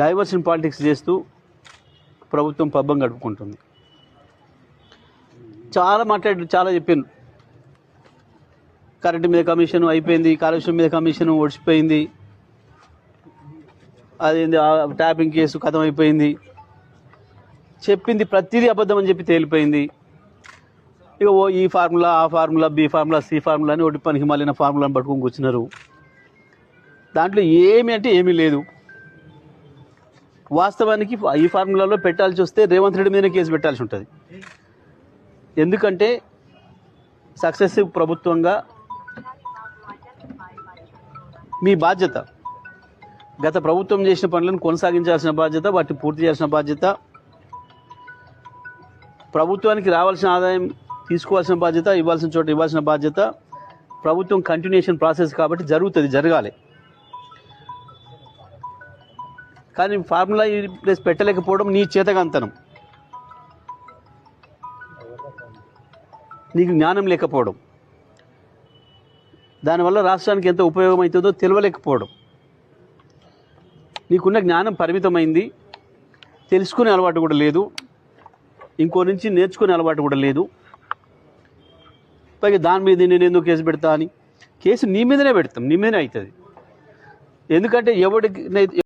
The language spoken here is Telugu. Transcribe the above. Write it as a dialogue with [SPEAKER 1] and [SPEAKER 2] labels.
[SPEAKER 1] డైవర్షన్ పాలిటిక్స్ చేస్తూ ప్రభుత్వం పబ్బం గడుపుకుంటుంది. చాలా మాట్లాడి చాలా చెప్పాను కరెంటు మీద కమిషన్ అయిపోయింది కాలుష్యం మీద కమిషన్ ఓడిచిపోయింది అదేంది ట్యాపింగ్ కేసు కథం అయిపోయింది చెప్పింది ప్రతిదీ అబద్ధం అని చెప్పి తేలిపోయింది. ఇక ఓ ఈ ఫార్ములా ఆ formula B formula C formula అని ఒకటి పనికి మాలిన ఫార్ములాని పట్టుకొని కూర్చున్నారు. దాంట్లో ఏమి అంటే ఏమీ లేదు. వాస్తవానికి ఈ ఫార్ములాలో పెట్టాల్సి వస్తే రేవంత్ రెడ్డి మీదనే కేసు పెట్టాల్సి ఉంటుంది. ఎందుకంటే సక్సెసివ్ ప్రభుత్వంగా మీ బాధ్యత. గత ప్రభుత్వం చేసిన పనులను కొనసాగించాల్సిన బాధ్యత వాటిని పూర్తి చేయాల్సిన బాధ్యత ప్రభుత్వానికి రావాల్సిన ఆదాయం తీసుకోవాల్సిన బాధ్యత ఇవ్వాల్సిన చోట ఇవ్వాల్సిన బాధ్యత ప్రభుత్వం కంటిన్యూషన్ ప్రాసెస్ కాబట్టి జరుగుతుంది జరగాలి. కానీ ఫార్ములా ప్లేస్ పెట్టలేకపోవడం నీ చేతకంతనం నీకు జ్ఞానం లేకపోవడం. దానివల్ల రాష్ట్రానికి ఎంత ఉపయోగం అవుతుందో తెలియలేకపోవడం నీకున్న జ్ఞానం పరిమితమైంది. తెలుసుకునే అలవాటు కూడా లేదు. ఇంకో నుంచి నేర్చుకునే అలవాటు కూడా లేదు. పైగా దాని మీద నేను ఎందుకు కేసు పెడతా అని. కేసు నీ మీదనే పెడతాం. నీ మీదనే అవుతుంది. ఎందుకంటే ఎవడికి